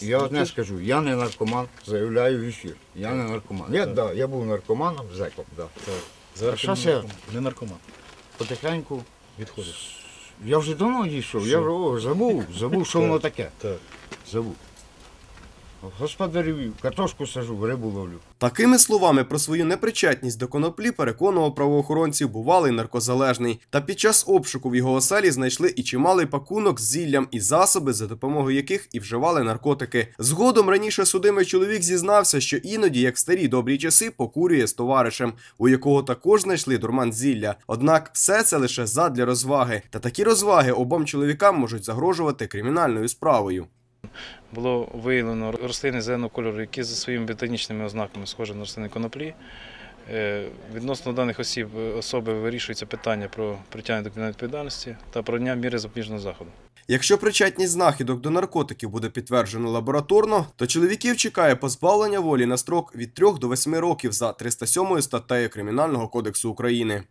Я одне скажу, я не наркоман, заявляю ефір. Я не наркоман. Я, да, я був наркоманом, зеком, да. Зараз ти це? не наркоман. не наркоман. Потихеньку. Відходиш. Я вже давно дійшов, я вже о, забув, забув, що воно таке. Так. Забув. Господарю, картошку сажу, рибу ловлю. Такими словами про свою непричетність до коноплі переконував правоохоронців бувалий наркозалежний. Та під час обшуку в його оселі знайшли і чималий пакунок з зіллям і засоби, за допомогою яких і вживали наркотики. Згодом раніше судимий чоловік зізнався, що іноді, як в старі добрі часи, покурює з товаришем, у якого також знайшли дурман зілля. Однак все це лише задля розваги. Та такі розваги обом чоловікам можуть загрожувати кримінальною справою. Було виявлено рослини зеленого кольору, які за своїми ботанічними ознаками схожі на рослини коноплі. Е, Відносно даних осіб е, особи вирішується питання про притягнення до кримінальної відповідальності та про дня міри запобіжного заходу. Якщо причетність знахідок до наркотиків буде підтверджено лабораторно, то чоловіків чекає позбавлення волі на строк від 3 до 8 років за 307 статтею Кримінального кодексу України.